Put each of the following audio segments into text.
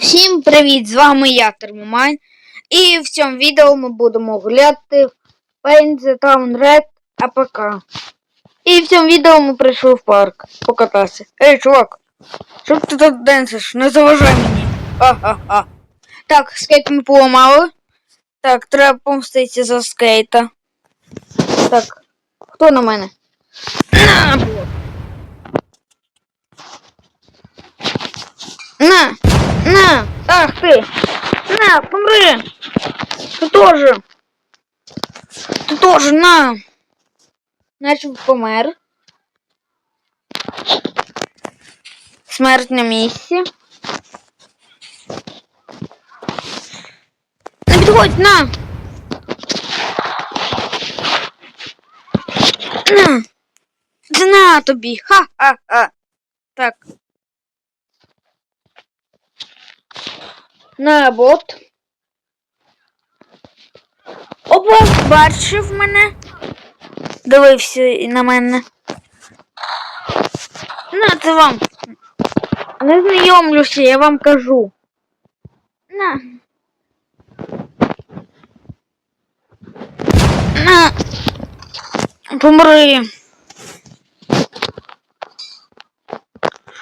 Всім привіт! З вами я, Термомайн. І в цьому відео ми будемо гуляти в Paint the Town Red АПК. І в цьому відео ми прийшли в парк покататися. Ей, чувак, що ти тут денсиш? Не заважай мені. Ха-ха-ха. Так, скейт ми поламали. Так, треба помститися за скейта. Так, хто на мене? На. На! На! Ах ты! На, помри! Ты тоже! Ты тоже, на! Начав помер. Смерть на місці. Не підходь, на! На! Це на тобі! Ха-ха-ха! Так. На бот. Опа, бачив мене. Дивився і на мене. На це вам. Не знайомлюся, я вам кажу. На. На. Помри.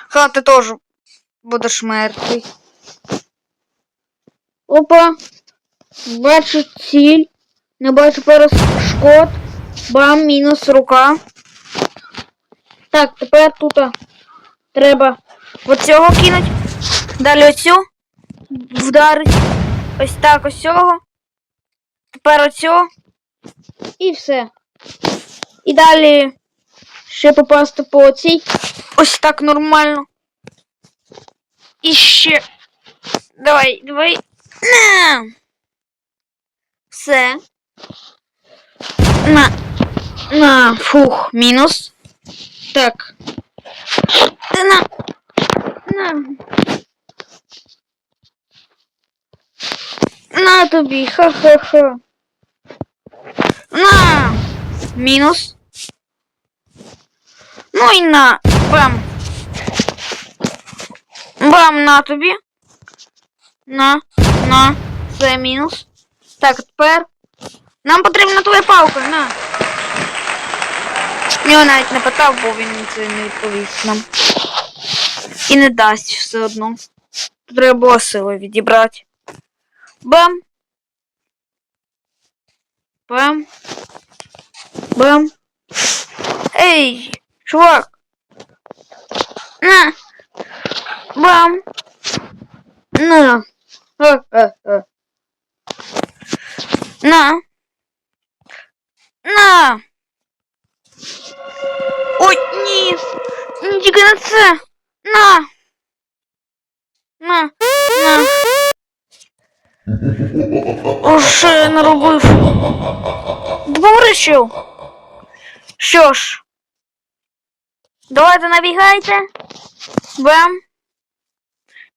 Ха, ти теж будеш мертвий. Опа. Бачу ціль. Не бачу перешкод. Бам, мінус рука. Так, тепер тут треба оцього кинуть. Далі оцю. Вдарить. Ось так ось. Тепер оцю. І все. І далі ще попасти по оцій. Ось так нормально. І ще. Давай, давай. На. Все. На. На. Фух, мінус. Так. Ти на. На. На тобі. Ха-ха-ха. На. Мінус. Ну і на. Бам. Бам на тобі. На, на, це мінус. Так, тепер. Нам потрібна твоя палка, на. Його навіть не питав, бо він це не відповість нам. І не дасть все одно. Треба було силою відібрати. Бам. Бам. Бам. Ей, чувак. На. Бам. На. Ха-ха-ха. На. На. Ой, ні. Не тільки на це. На. На. На. О, що я наробив? Допомрищив. Що ж. Давайте набігайте. Бам.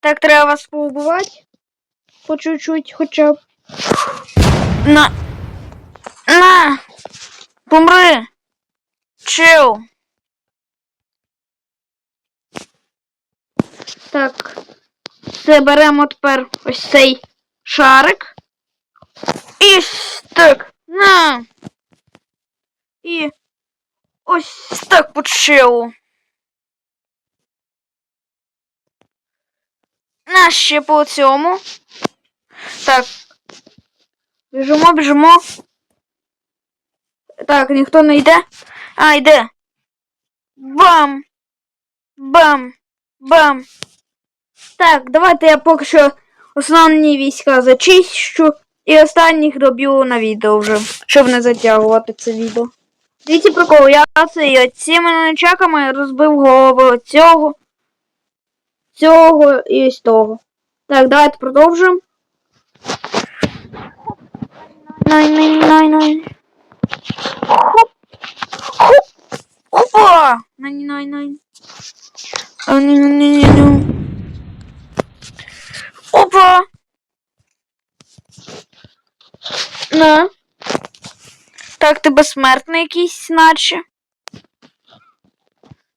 Так, треба вас поубивати. По чуть-чуть хоча б. На. На. Помри. Чил. Так. Це беремо тепер ось цей шарик. І так. На. І ось так по чилу. На ще по цьому. Так. Біжимо, біжимо. Так, ніхто не йде. А, йде. Бам! Бам! Бам! Так, давайте я поки що основні війська зачищу і останніх доб'ю на відео вже, щоб не затягувати це відео. Дивіться прикол, я це цими ночаками розбив голову цього, цього і ось того. Так, давайте продовжимо. Най, най, най, най. Хоп. Хоп. Опа! Най, най, най. А, ні, ні, ні, ні. Опа! На. Так, ти безсмертний якийсь, наче.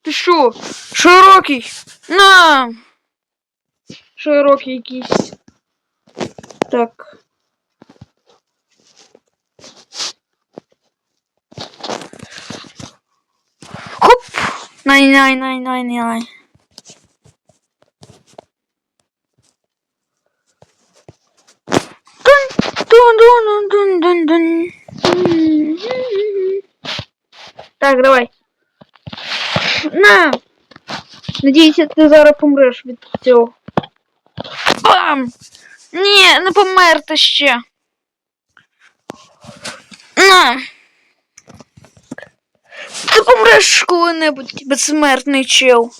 Ти що? Широкий? На! широкі якісь. Так. Най, най, най, най, най. Дун, дун, дун, дун, дун, дун. Так, давай. На! Надіюся, ти зараз помреш від цього. Бам! Ні, не помер ти ще. На! Ти помреш коли-небудь, безсмертний чел.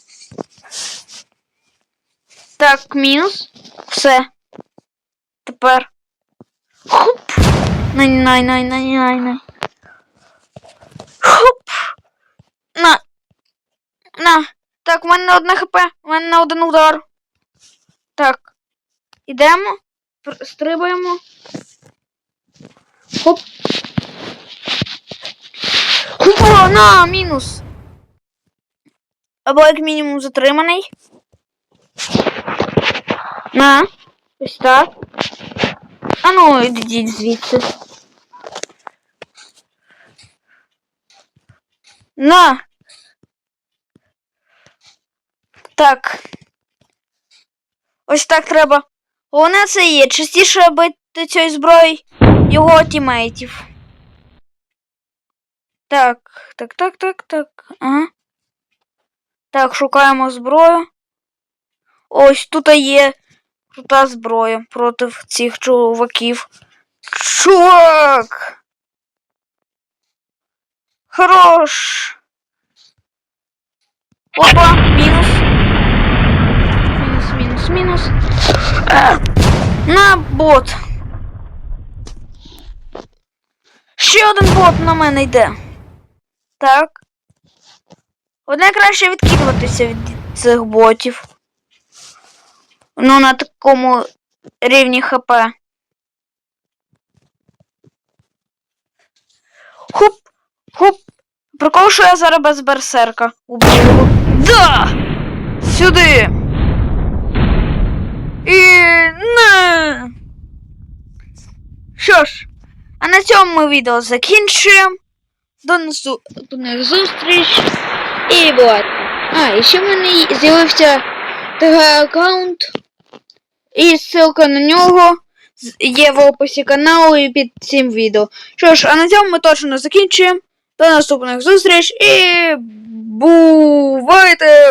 Так, мінус. Все. Тепер. Хоп! Най, най, най, най, най, най. Хоп! На! На! Так, у мене одне хп, у мене на один удар. Так. Ідемо. Стрибаємо. Хоп. Хопа, на, мінус. Або як мінімум затриманий. На. Ось так. А ну, ідіть звідси. На. Так. Ось так треба. Головне це є. Частіше бити цією зброєю його тімейтів. Так, так, так, так, так. Ага. Так, шукаємо зброю. Ось тут є крута зброя проти цих чуваків. Чувак! Хорош! Опа, мінус. Мінус, мінус, мінус. Е, На бот. Ще один бот на мене йде. Так. Одне краще відкидуватися від цих ботів. Ну, на такому рівні ХП. Хуп, хуп. Прикол, що я зараз без берсерка його. Да! Сюди! І не. Що ж, а на цьому ми відео закінчуємо. До наступних зустріч. І вот. А, і ще в мене з'явився ТГ-аккаунт. І ссылка на нього є в описі каналу і під цим відео. Що ж, а на цьому ми точно закінчуємо. До наступних зустріч і бувайте!